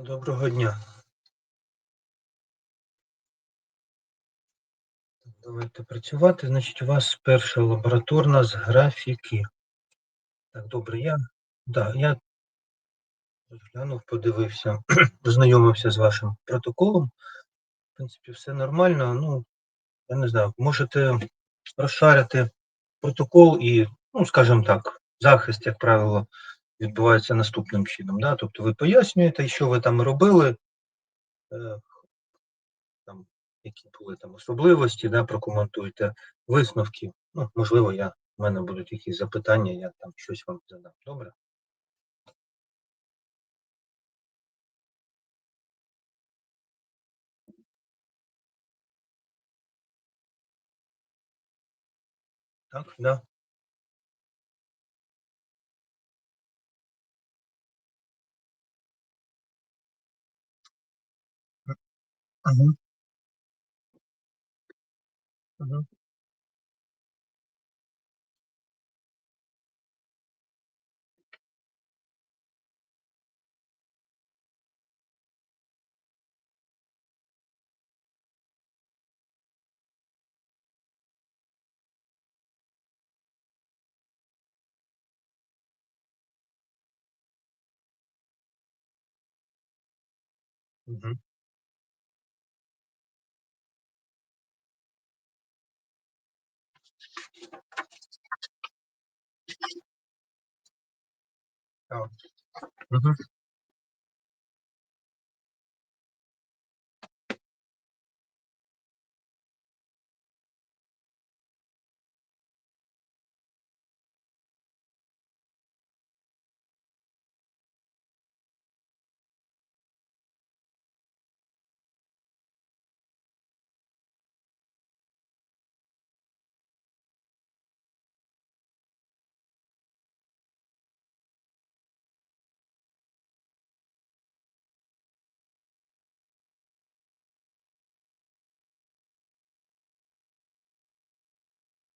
Доброго дня. Давайте працювати. Значить, у вас перша лабораторна з графіки. Так, добре, я да, я розглянув, подивився, познайомився з вашим протоколом. В принципі, все нормально. Ну, я не знаю, можете розшарити протокол і, ну, скажімо так, захист, як правило, відбувається наступним чином. Да? Тобто ви пояснюєте, що ви там робили, е, там, які були там особливості, да, прокоментуйте висновки. Ну, можливо, я, в мене будуть якісь запитання, я там щось вам задам. Добре? Так, да. Мгм. Мгм. Мгм. Так. Мгм.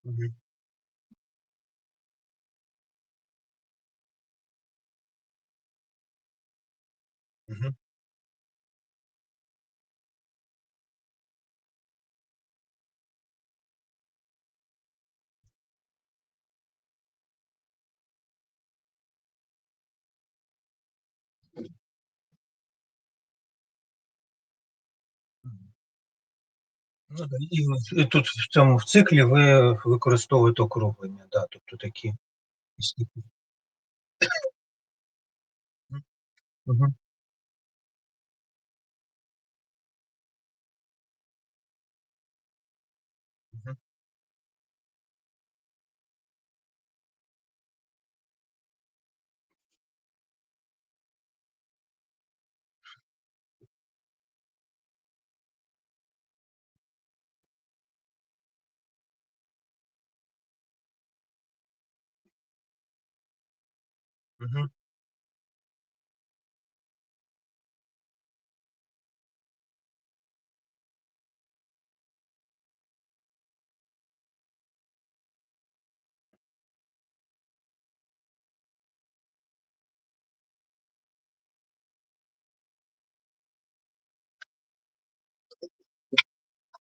Мгм. Мгм. І тут в цьому в циклі ви використовуєте округлення, да, тобто такі Мгм. Мгм.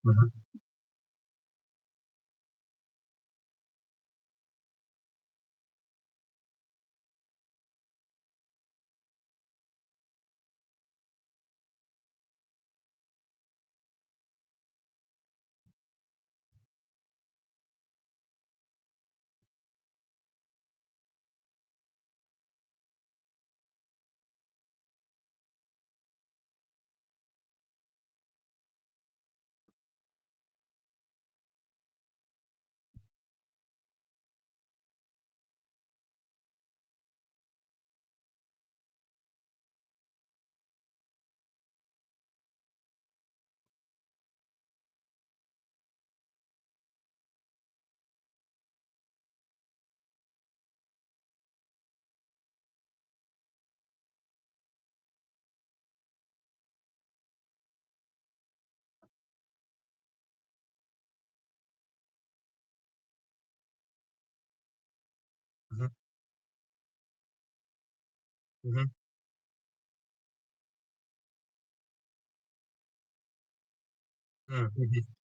Мгм. Mmh mh. Mmh, mmh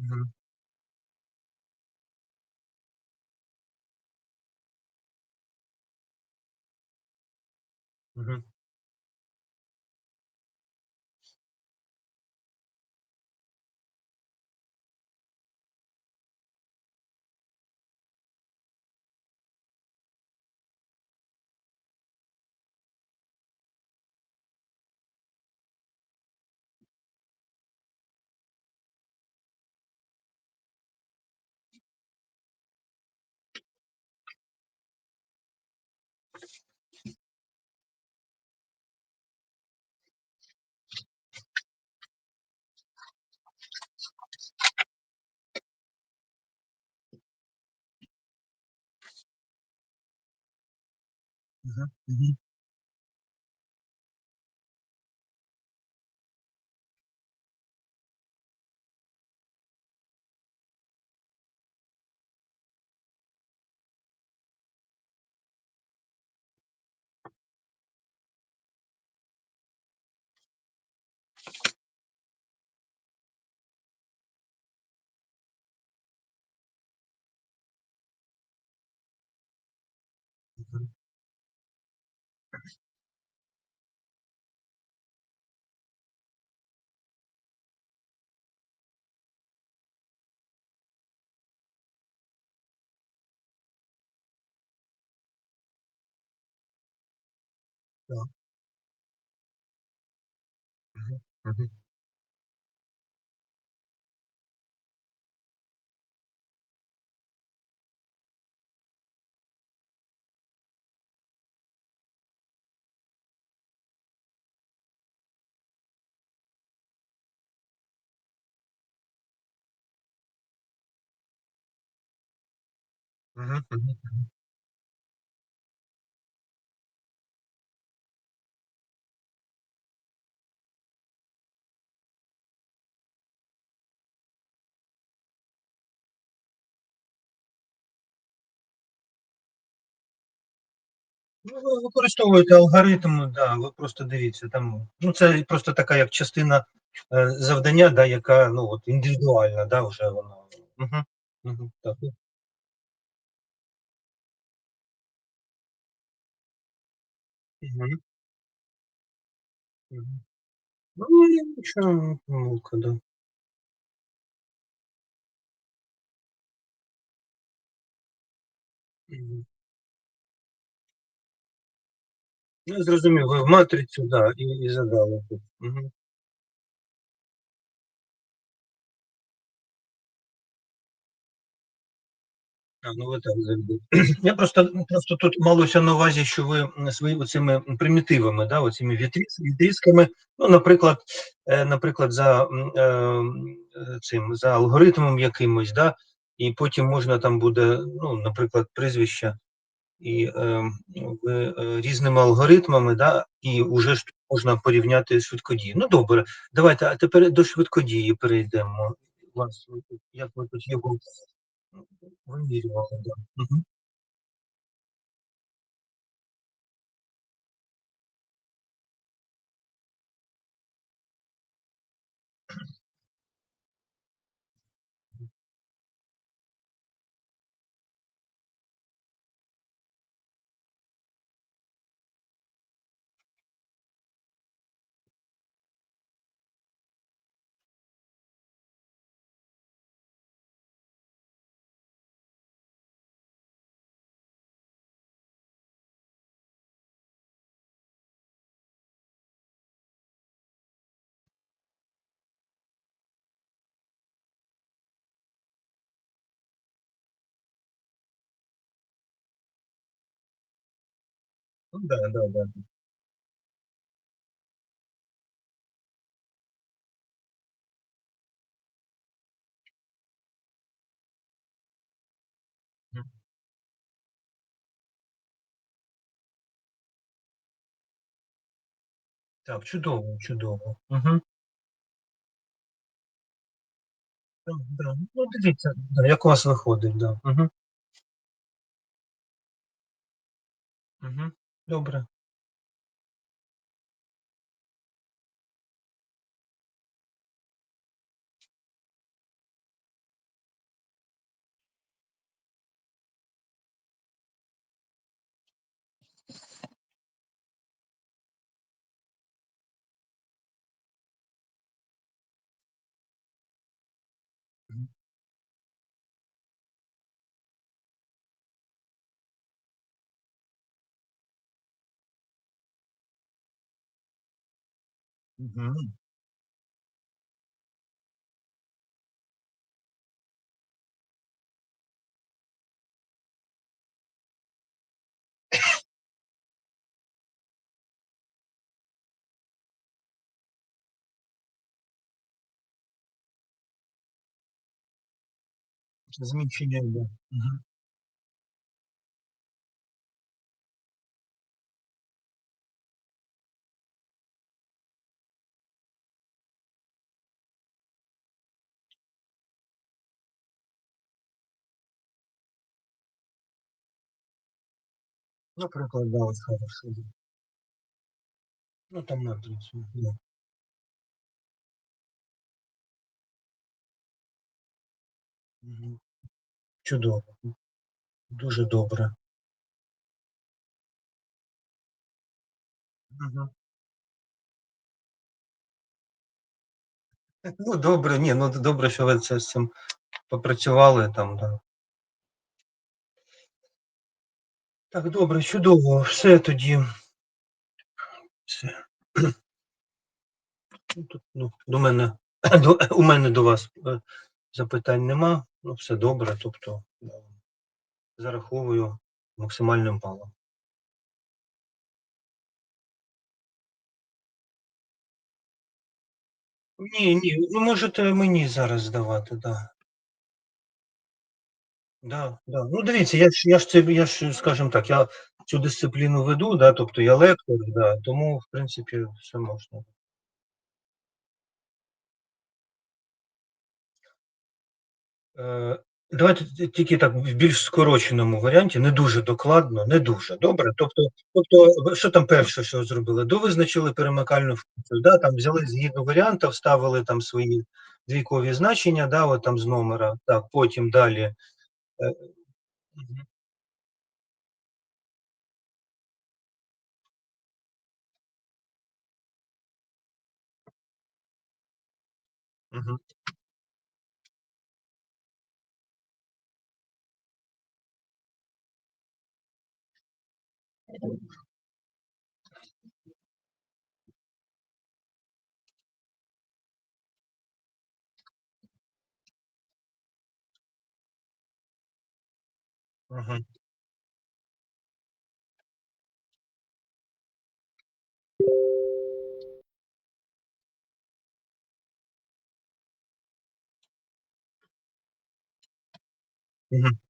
Мгм, мгм. Мгм. Так. Мгм, мгм. Мгм, мгм, мгм. Ви використовуєте алгоритм, да, ви просто дивіться там, ну, це просто така як частина, е, завдання, да, яка, ну, от індивідуальна, да, вже вона. Мгм, мгм, так. Мгм. Мгм. Ну, нічого, помилка, да. Мгм. Я зрозумів, ви в матрицю, да, і і задали. Мгм. А, ну ви так. Я просто ну, просто тут малося на увазі, що ви, своїми оцими примітивами, да, оцими відрізками, ну, наприклад, е, наприклад, за, е, цим, за алгоритмом якимось, да, і потім можна там буде, ну, наприклад, прізвище, і, е, в, е, різними алгоритмами, да, і уже ж можна порівняти швидкодії. Ну, добре, давайте, а тепер до швидкодії перейдемо. Власне, як ви тут його вимірювали, да. Мгм. Ну да, да-да. Мгм. Так, чудово, чудово. Мгм. Так, да. Ну, дивіться, да, як у вас виходить, да. Мгм. Мгм. Добре. Мгм. Заміщення йде. Мгм. Наприклад, да, ось хорошо, да. Ну, там матрицю, да. Мгм. Чудово. Дуже добре. Мгм. Ну, добре, ні, ну, добре, що ви це з цим попрацювали там, да. Так, добре, чудово. Все тоді. Все. Ну, тут, ну, до мене до у мене до вас, е, запитань нема. Ну, все добре, тобто, зараховую максимальним балом. Ні, ні, ви можете мені зараз здавати, да. Да, да. Ну, дивіться, я ж я ж це я ж, скажімо так, я цю дисципліну веду, да, тобто я лектор, да, тому, в принципі, все можна. Е, давайте тільки так в більш скороченому варіанті, не дуже докладно, не дуже, добре? Тобто тобто, що там перше, що зробили? Довизначили перемикальну функцію, да, там взяли згідно варіанта, вставили там свої двійкові значення, да, от там з номера. Так, потім далі, е мгм, мгм, мгм, мгм.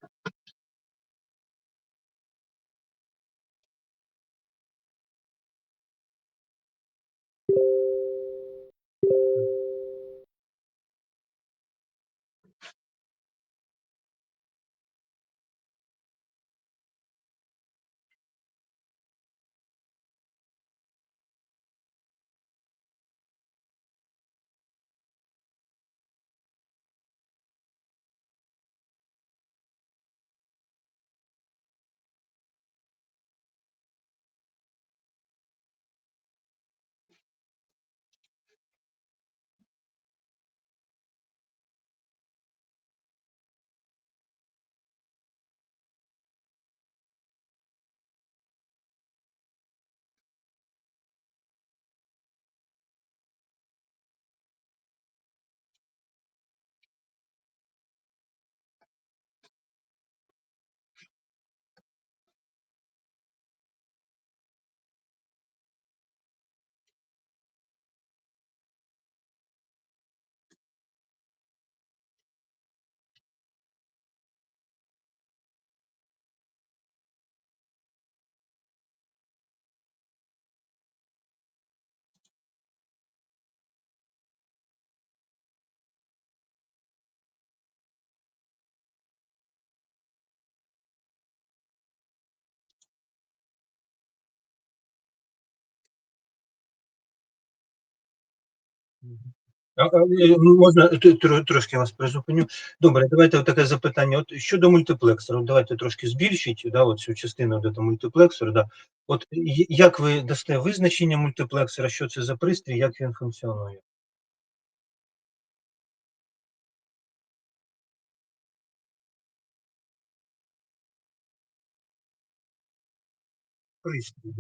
Можна трошки вас призупиню. Добре, давайте таке запитання. От щодо мультиплексора, давайте трошки збільшіть, да, цю частину де там мультиплексор, да. От як ви дасте визначення мультиплексора, що це за пристрій, як він функціонує? Пристрій,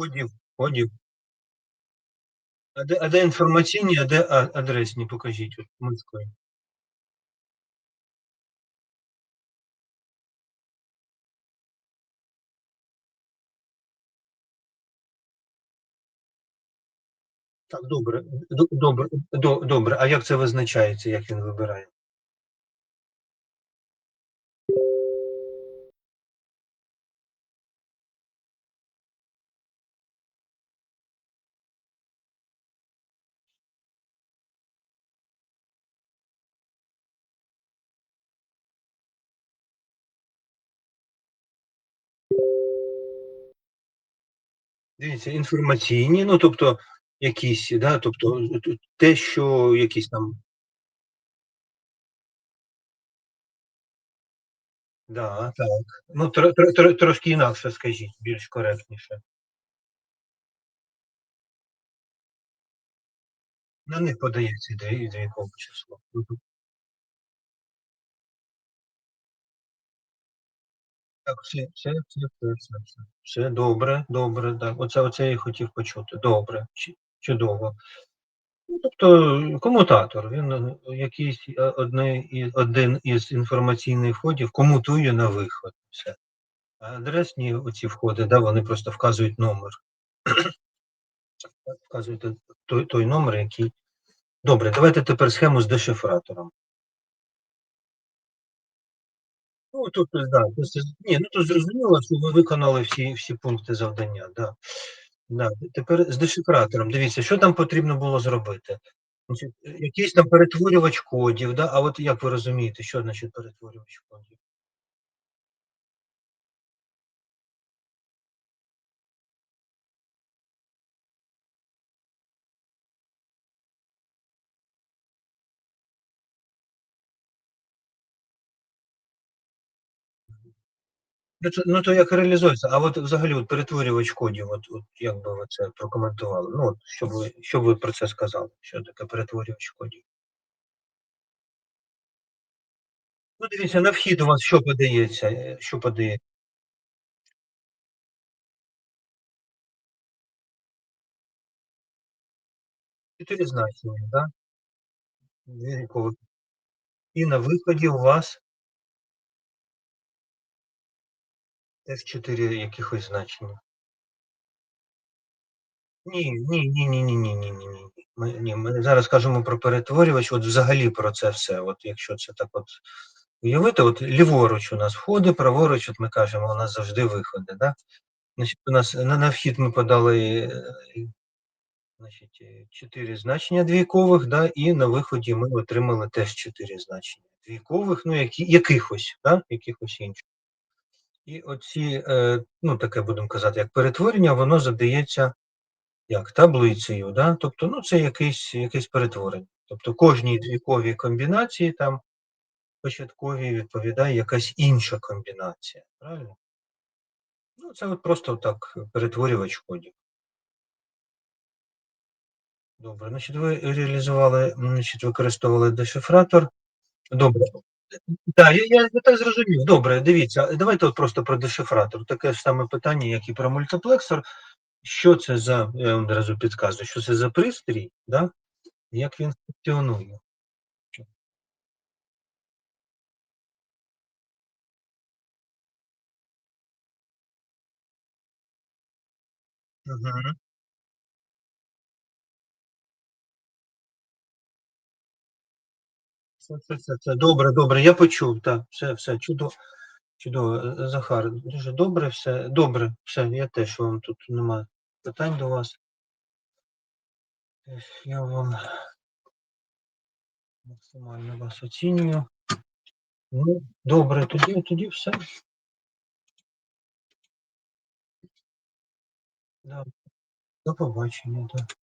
да. Кодів кодів. А де а де інформаційні, а де адресні? Покажіть от мишкою. Так, добре, добре, до добре. А як це визначається, як він вибирає? Дивіться, інформаційні, ну, тобто якісь, да, тобто те, що якісь там Да, так. Ну, тро тро тро трошки інакше скажіть, більш коректніше. На них подається дві двійкове число. Так, все все все все все все. Добре, добре, так. Оце оце я хотів почути. Добре, чудово. Ну, тобто комутатор, він, е, якийсь, е, одне один із інформаційних входів комутує на виход. Все. А адресні оці входи, да, вони просто вказують номер. Вказують той той номер, який Добре, давайте тепер схему з дешифратором. Ну, тут, да, просто ні, ну тут зрозуміло, що ви виконали всі всі пункти завдання, да. Да. Тепер з дешифратором. Дивіться, що там потрібно було зробити. Якийсь там перетворювач кодів, да, а от як ви розумієте, що значить перетворювач кодів? Ну, ну, то як реалізується? А от взагалі от перетворювач кодів, от от як би ви це прокоментували? Ну, от що ви що ви про це сказали? Що таке перетворювач кодів? Ну, дивіться, на вхід у вас що подається? Е, що подає 4 значення, да? І на виході у вас теж 4 якихось значення. Ні, ні, ні, ні, ні, ні, ні, ні, ні. Ми ні, ми зараз кажемо про перетворювач, от взагалі про це все. От якщо це так от уявити, от ліворуч у нас входи, праворуч, от ми кажемо, у нас завжди виходи, да? Значить, у нас на на вхід ми подали, е, значить, е, 4 значення двійкових, да, і на виході ми отримали теж 4 значення двійкових, ну, які якихось, да, якихось інших. І оці, е, ну, таке будемо казати, як перетворення, воно задається як таблицею, да? Тобто, ну, це якесь якесь перетворення. Тобто кожній двійковій комбінації там початковій відповідає якась інша комбінація. Правильно? Ну, це от просто так перетворювач кодів. Добре, значить, ви реалізували, значить, використовували дешифратор. Добре. Так, я я так зрозумів. Добре, дивіться, давайте от просто про дешифратор. Таке ж саме питання, як і про мультиплексор. Що це за я вам одразу підказую, що це за пристрій, да, як він функціонує. Мгм. Все, все, все, все. Добре, добре. Я почув. Так, все, все, чудово. Чудово, Захар, дуже добре, все. Добре, все, я теж вам тут немає питань до вас. Я вам максимально вас оцінюю. Ну, добре, тоді, тоді все. Да. До побачення, так. Да.